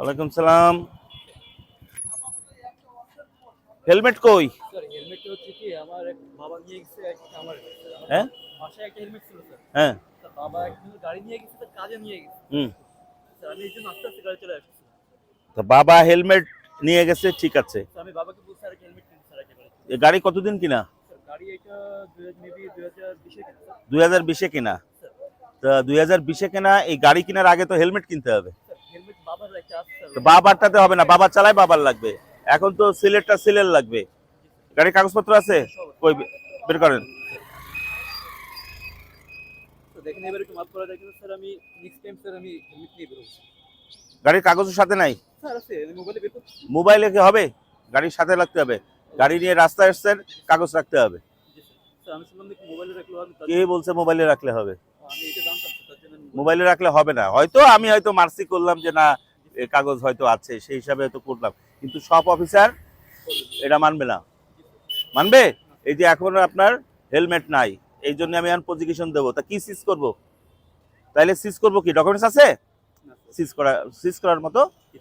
ওয়ালাইকুম সালাম। হেলমেট কই? স্যার হচ্ছে কি আমার বাবা নিয়ে গেছে আমার আমার হ্যাঁ? বাসায় একটা হেলমেট ছিল স্যার হ্যাঁ। বাবা একদিন গাড়ি নিয়ে গেছে তার কাজে নিয়ে গেছে। হুম। স্যার আমি এই জন্য আস্তে আস্তে গাড়ি চলে আসছি তো বাবা হেলমেট নিয়ে গেছে ঠিক আছে। আমি বাবাকে বলছি আর হেলমেট কিনতে স্যার একেবারে। এ গাড়ি কতদিন কিনা? গাড়ি এটা মেবি দুই হাজার বিশে কিনা তা দুই হাজার বিশে কেনা এই গাড়ি কেনার আগে তো হেলমেট কিনতে হবে স্যার হেলমেট বাবার একটা আছে স্যার তো বাবারটাতে হবে না। বাবা চালায় বাবার লাগবে। এখন তো সিলেটটা সিলের লাগবে। গাড়ির কাগজপত্র আছে? কই বের করেন। গাড়ির কাগজের সাথে নাই? মোবাইলে কি হবে? গাড়ির সাথে লাগতে হবে। গাড়ি নিয়ে রাস্তায় এসছেন কাগজ রাখতে হবে। কে বলছে মোবাইলে রাখলে হবে? মোবাইলে রাখলে হবে না। হয়তো আমি হয়তো মার্সি করলাম যে না কাগজ হয়তো আছে সেই হিসাবে হয়তো করলাম। কিন্তু সব অফিসার এটা মানবে না। মানবে? এই যে এখন আপনার হেলমেট নাই এই জন্য আমি এখন প্রজিকিউশন দেবো। তা কি সিজ করব? তাইলে সিজ করব কি? ডকুমেন্টস আছে? সিজ করা সিজ করার মতো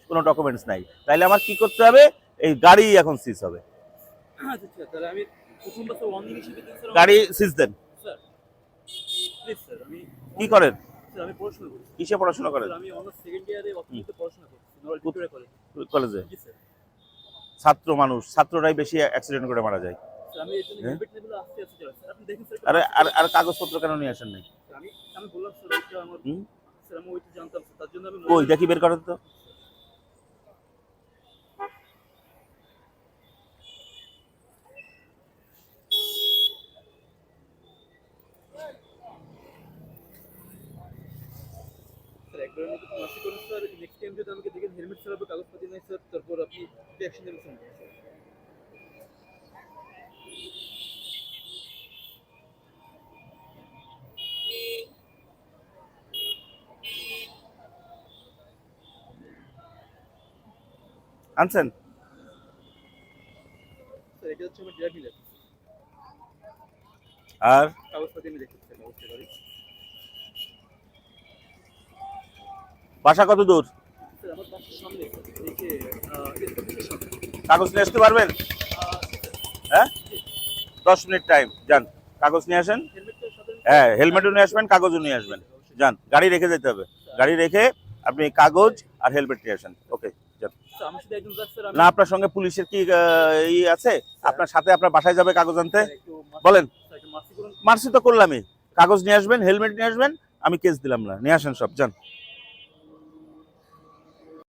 কোনো ডকুমেন্টস নাই। তাইলে আমার কি করতে হবে? এই গাড়ি এখন সিজ হবে। আচ্ছা গাড়ি সিজ দেন। কি করেন? আমি পড়াশোনা করি। কিসে পড়াশোনা করেন? আমি অনার্স সেকেন্ড ইয়ারে অর্থনীতিতে পড়াশোনা করছি নরল ভিক্টোরিয়া কলেজ? কলেজে ছাত্র মানুষ ছাত্ররাই বেশি অ্যাক্সিডেন্ট করে মারা যায়। আমি জন্য হ্যাঁ? আসতে আসতে স্যার। আপনি দেখেন স্যার আরে আর আর কাগজপত্র কেন নিয়ে আসেন নাই? আমি আমি বললাম স্যার ওইটা আমার স্যার আমি ওইটা জানতাম তার জন্য আমি কই দেখি বের করেন তো। স্যার একবার মতো মাসি করুন স্যার নেক্সট টাইম যদি আমাকে দেখেন হেলমেট ছাড়া কাগজপাতি নাই স্যার তারপর আপনি অ্যাকশন নেবেন স্যার। আনছেন? আর? কাগজপাতি আমি দেখতে অবশ্যই বাসা কত দূর? কাগজ নিয়ে আসতে পারবেন? হ্যাঁ? দশ মিনিট টাইম যান। কাগজ নিয়ে আসেন? হ্যাঁ হেলমেটও নিয়ে আসবেন, কাগজও নিয়ে আসবেন। যান, গাড়ি রেখে যেতে হবে। গাড়ি রেখে আপনি কাগজ আর হেলমেট নিয়ে আসেন। ওকে, যান। না, আপনার সঙ্গে পুলিশের কি ই আছে? আপনার সাথে আপনার বাসায় যাবে কাগজ আনতে? বলেন। মার্সি তো করলামই। কাগজ নিয়ে আসবেন, হেলমেট নিয়ে আসবেন, আমি কেস দিলাম না। নিয়ে আসেন সব, যান।